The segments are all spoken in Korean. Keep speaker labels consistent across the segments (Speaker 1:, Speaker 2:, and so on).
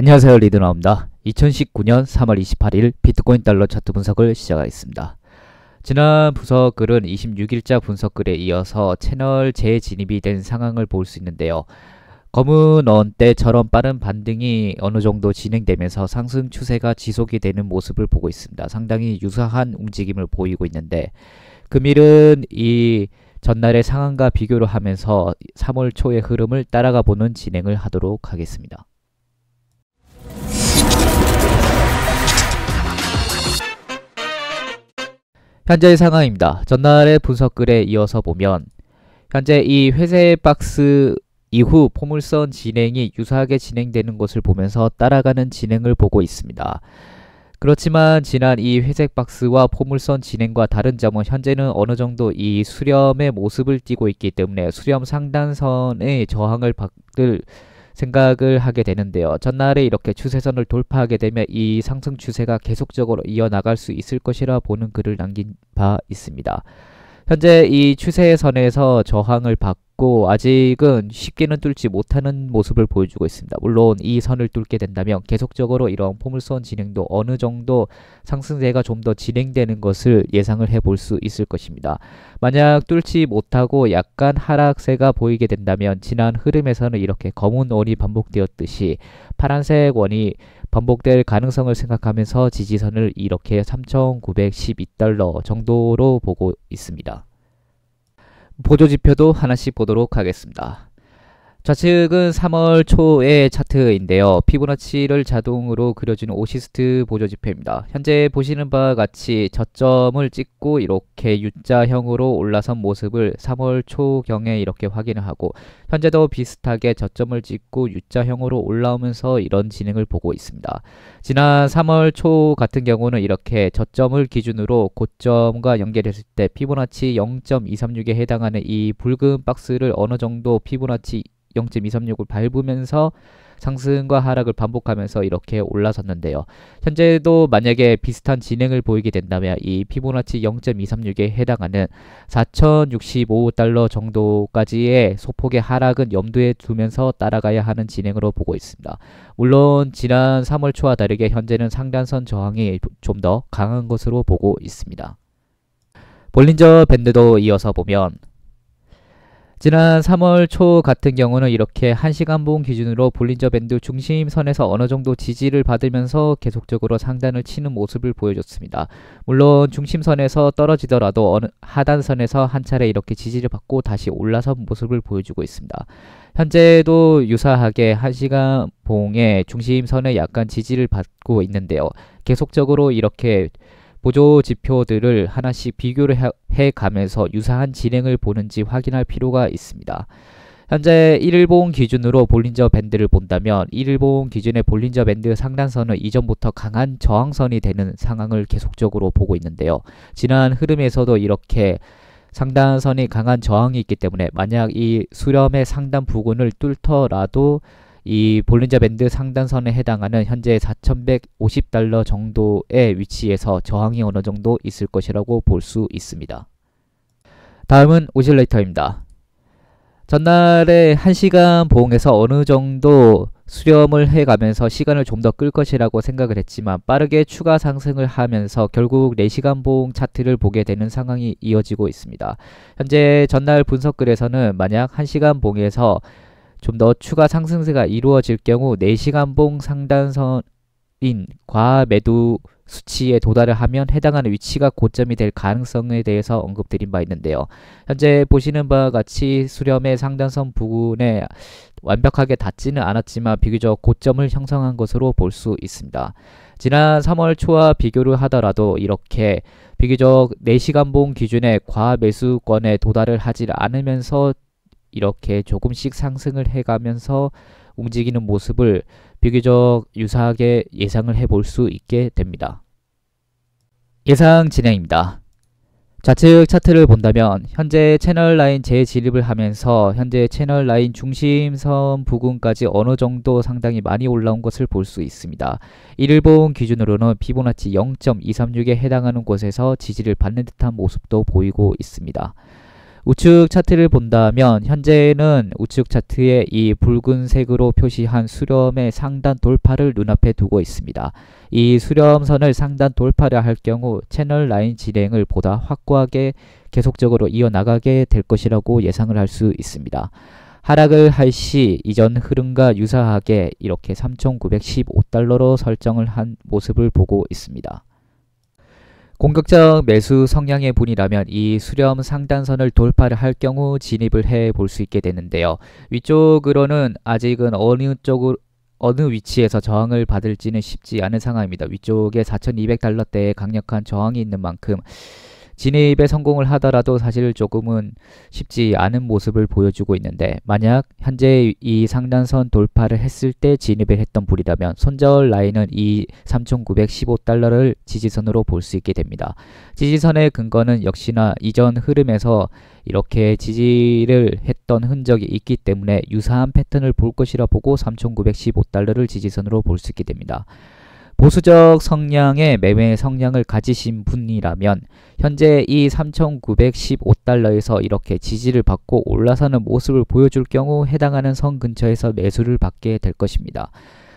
Speaker 1: 안녕하세요 리드나입니다. 2019년 3월 28일 비트코인 달러 차트 분석을 시작하겠습니다. 지난 분석글은 26일자 분석글에 이어서 채널 재진입이 된 상황을 볼 수 있는데요. 검은 원 때처럼 빠른 반등이 어느 정도 진행되면서 상승 추세가 지속이 되는 모습을 보고 있습니다. 상당히 유사한 움직임을 보이고 있는데 금일은 이 전날의 상황과 비교를 하면서 3월 초의 흐름을 따라가 보는 진행을 하도록 하겠습니다. 현재의 상황입니다. 전날의 분석글에 이어서 보면 현재 이 회색 박스 이후 포물선 진행이 유사하게 진행되는 것을 보면서 따라가는 진행을 보고 있습니다. 그렇지만 지난 이 회색 박스와 포물선 진행과 다른 점은 현재는 어느 정도 이 수렴의 모습을 띠고 있기 때문에 수렴 상단선의 저항을 받을 생각을 하게 되는데요. 전날에 이렇게 추세선을 돌파하게 되면 이 상승 추세가 계속적으로 이어나갈 수 있을 것이라 보는 글을 남긴 바 있습니다. 현재 이 추세선에서 저항을 받고 아직은 쉽게는 뚫지 못하는 모습을 보여주고 있습니다. 물론 이 선을 뚫게 된다면 계속적으로 이런 포물선 진행도 어느 정도 상승세가 좀 더 진행되는 것을 예상을 해볼 수 있을 것입니다. 만약 뚫지 못하고 약간 하락세가 보이게 된다면 지난 흐름에서는 이렇게 검은 원이 반복되었듯이 파란색 원이 반복될 가능성을 생각하면서 지지선을 이렇게 3,912달러 정도로 보고 있습니다. 보조지표도 하나씩 보도록 하겠습니다. 좌측은 3월 초의 차트인데요. 피보나치를 자동으로 그려주는 오시스트 보조 지표입니다. 현재 보시는 바와 같이 저점을 찍고 이렇게 U자형으로 올라선 모습을 3월 초경에 이렇게 확인을 하고 현재도 비슷하게 저점을 찍고 U자형으로 올라오면서 이런 진행을 보고 있습니다. 지난 3월 초 같은 경우는 이렇게 저점을 기준으로 고점과 연결했을 때 피보나치 0.236에 해당하는 이 붉은 박스를 어느 정도 피보나치 0.236을 밟으면서 상승과 하락을 반복하면서 이렇게 올라섰는데요. 현재도 만약에 비슷한 진행을 보이게 된다면 이 피보나치 0.236에 해당하는 4,065달러 정도까지의 소폭의 하락은 염두에 두면서 따라가야 하는 진행으로 보고 있습니다. 물론 지난 3월 초와 다르게 현재는 상단선 저항이 좀 더 강한 것으로 보고 있습니다. 볼린저 밴드도 이어서 보면 지난 3월 초 같은 경우는 이렇게 1시간 봉 기준으로 볼린저 밴드 중심선에서 어느 정도 지지를 받으면서 계속적으로 상단을 치는 모습을 보여줬습니다. 물론 중심선에서 떨어지더라도 어느 하단선에서 한 차례 이렇게 지지를 받고 다시 올라선 모습을 보여주고 있습니다. 현재도 유사하게 1시간 봉의 중심선에 약간 지지를 받고 있는데요. 계속적으로 이렇게 보조 지표들을 하나씩 비교를 해 가면서 유사한 진행을 보는지 확인할 필요가 있습니다. 현재 1일봉 기준으로 볼린저 밴드를 본다면 1일봉 기준의 볼린저 밴드 상단선은 이전부터 강한 저항선이 되는 상황을 계속적으로 보고 있는데요. 지난 흐름에서도 이렇게 상단선이 강한 저항이 있기 때문에 만약 이 수렴의 상단 부근을 뚫더라도 이 볼린저 밴드 상단선에 해당하는 현재 4,150달러 정도의 위치에서 저항이 어느 정도 있을 것이라고 볼 수 있습니다. 다음은 오실레이터입니다. 전날에 1시간 보응에서 어느 정도 수렴을 해가면서 시간을 좀 더 끌 것이라고 생각을 했지만 빠르게 추가 상승을 하면서 결국 4시간 보응 차트를 보게 되는 상황이 이어지고 있습니다. 현재 전날 분석글에서는 만약 1시간 봉에서 좀 더 추가 상승세가 이루어질 경우 4시간 봉 상단선인 과매도 수치에 도달을 하면 해당하는 위치가 고점이 될 가능성에 대해서 언급드린 바 있는데요. 현재 보시는 바와 같이 수렴의 상단선 부근에 완벽하게 닿지는 않았지만 비교적 고점을 형성한 것으로 볼 수 있습니다. 지난 3월 초와 비교를 하더라도 이렇게 비교적 4시간 봉 기준의 과매수권에 도달을 하지 않으면서 이렇게 조금씩 상승을 해가면서 움직이는 모습을 비교적 유사하게 예상을 해볼 수 있게 됩니다. 예상 진행입니다. 좌측 차트를 본다면 현재 채널 라인 재진입을 하면서 현재 채널 라인 중심선 부근까지 어느 정도 상당히 많이 올라온 것을 볼 수 있습니다. 일본 기준으로는 피보나치 0.236에 해당하는 곳에서 지지를 받는 듯한 모습도 보이고 있습니다. 우측 차트를 본다면 현재는 우측 차트에 이 붉은색으로 표시한 수렴의 상단 돌파를 눈앞에 두고 있습니다. 이 수렴선을 상단 돌파를 할 경우 채널 라인 진행을 보다 확고하게 계속적으로 이어나가게 될 것이라고 예상을 할 수 있습니다. 하락을 할 시 이전 흐름과 유사하게 이렇게 3,915달러로 설정을 한 모습을 보고 있습니다. 공격적 매수 성향의 분이라면 이 수렴 상단선을 돌파를 할 경우 진입을 해 볼 수 있게 되는데요. 위쪽으로는 아직은 어느 쪽으로 어느 위치에서 저항을 받을지는 쉽지 않은 상황입니다. 위쪽에 4,200달러대의 강력한 저항이 있는 만큼 진입에 성공을 하더라도 사실 조금은 쉽지 않은 모습을 보여주고 있는데 만약 현재 이 상단선 돌파를 했을 때 진입을 했던 불이라면 손절 라인은 이 3,915달러를 지지선으로 볼 수 있게 됩니다. 지지선의 근거는 역시나 이전 흐름에서 이렇게 지지를 했던 흔적이 있기 때문에 유사한 패턴을 볼 것이라 보고 3,915달러를 지지선으로 볼 수 있게 됩니다. 보수적 성향의 매매 성향을 가지신 분이라면 현재 이 3,915달러에서 이렇게 지지를 받고 올라서는 모습을 보여줄 경우 해당하는 선 근처에서 매수를 받게 될 것입니다.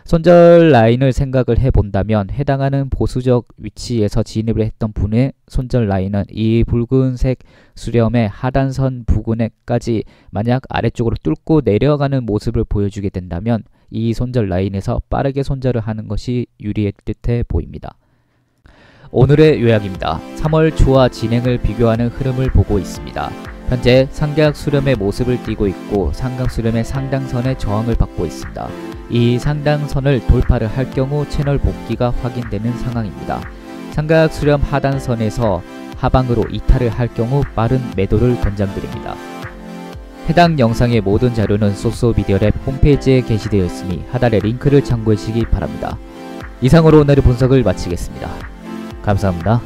Speaker 1: 손절 라인을 생각을 해본다면 해당하는 보수적 위치에서 진입을 했던 분의 손절 라인은 이 붉은색 수렴의 하단선 부근에까지 만약 아래쪽으로 뚫고 내려가는 모습을 보여주게 된다면 이 손절 라인에서 빠르게 손절을 하는 것이 유리할 듯해 보입니다. 오늘의 요약입니다. 3월 초와 진행을 비교하는 흐름을 보고 있습니다. 현재 상각 수렴의 모습을 띠고 있고 상각 수렴의 상당선의 저항을 받고 있습니다. 이 상당선을 돌파를 할 경우 채널 복귀가 확인되는 상황입니다. 삼각 수렴 하단선에서 하방으로 이탈을 할 경우 빠른 매도를 권장드립니다. 해당 영상의 모든 자료는 소소비디오랩 홈페이지에 게시되어 있으니 하단의 링크를 참고하시기 바랍니다. 이상으로 오늘의 분석을 마치겠습니다. 감사합니다.